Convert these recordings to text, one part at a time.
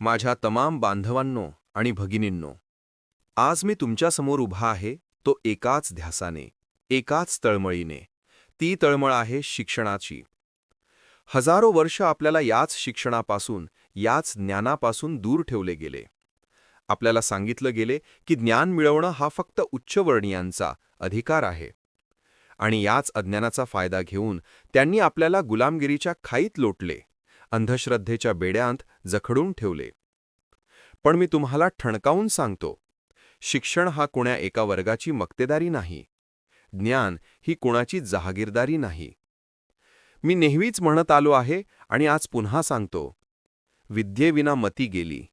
माझ्या तमाम बांधवांनो आणि भगिनींनो आज मी तुमच्यासमोर उभा आहे तो एकाच ध्यासाने एकाच तळमळीने. ती तळमळ आहे शिक्षणाची. हजारो वर्ष आपल्याला याच शिक्षणापासून याच ज्ञानापासून दूर ठेवले गेले. आपल्याला सांगितलं गेले की ज्ञान मिळवणं हा फक्त उच्चवर्णीयांचा अधिकार आहे. आणि याच अज्ञानाचा फायदा घेऊन त्यांनी आपल्याला गुलामगिरीच्या खाईत लोटले. अंधश्रद्धेच्या बेड्यांत जखडून ठेवले. पण मी तुम्हाला ठणकावून सांगतो शिक्षण हा कुण्या एका वर्गाची मक्तेदारी नाही. ज्ञान ही कुणाची जहागीरदारी नाही. मी नेहमीच म्हणत आलो आहे आणि आज पुन्हा सांगतो. विद्येविना मती गेली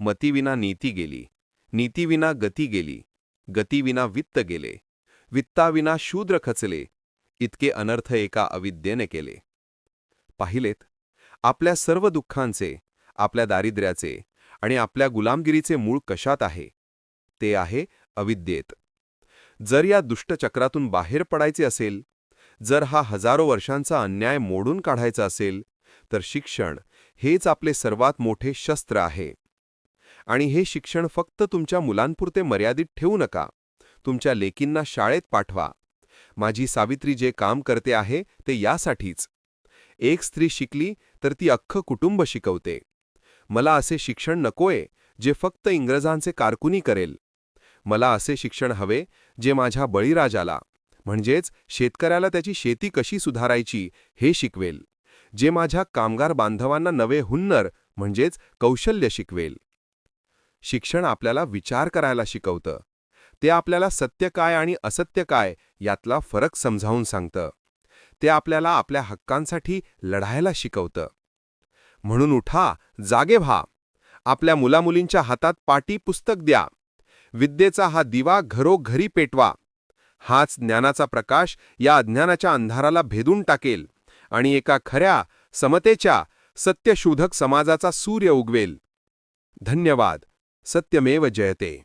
मतीविना नीती गेली नीतीविना गती गेली गतीविना वित्त गेले वित्ताविना शूद्र खचले इतके अनर्थ एका अविद्येने केले. पाहिलेत आपल्या सर्व दुःखांचे आपल्या दारिद्र्याचे आणि आपल्या गुलामगिरीचे मूळ कशात आहे? ते आहे अविद्येत. जर या दुष्टचक्रातून बाहेर पडायचे असेल जर हा हजारो वर्षांचा अन्याय मोडून काढायचा असेल तर शिक्षण हेच आपले सर्वात मोठे शस्त्र आहे. आणि हे शिक्षण फक्त तुमच्या मुलांपुरते मर्यादित ठेवू नका. तुमच्या लेकींना शाळेत पाठवा. माझी सावित्री जे काम करते आहे ते यासाठीच. एक स्त्री शिकली तर ती अख्खं कुटुंब शिकवते. मला असे शिक्षण नकोय जे फक्त इंग्रजांचे कारकुनी करेल. मला असे शिक्षण हवे जे माझ्या बळीराजाला म्हणजेच शेतकऱ्याला त्याची शेती कशी सुधारायची हे शिकवेल. जे माझ्या कामगार बांधवांना नवे हुन्नर म्हणजेच कौशल्य शिकवेल. शिक्षण आपल्याला विचार करायला शिकवतं. ते आपल्याला सत्य काय आणि असत्य काय यातला फरक समजावून सांगतं. ते आपल्याला आपल्या हक्कांसाठी लढायला शिकवतं. म्हणून उठा जागे व्हा. आपल्या मुलामुलींच्या हातात पाटी पुस्तक द्या. विद्येचा हा दिवा घरोघरी पेटवा. हाच ज्ञानाचा प्रकाश या अज्ञानाच्या अंधाराला भेदून टाकेल आणि एका खऱ्या समतेच्या सत्यशोधक समाजाचा सूर्य उगवेल. धन्यवाद. सत्यमेव जयते.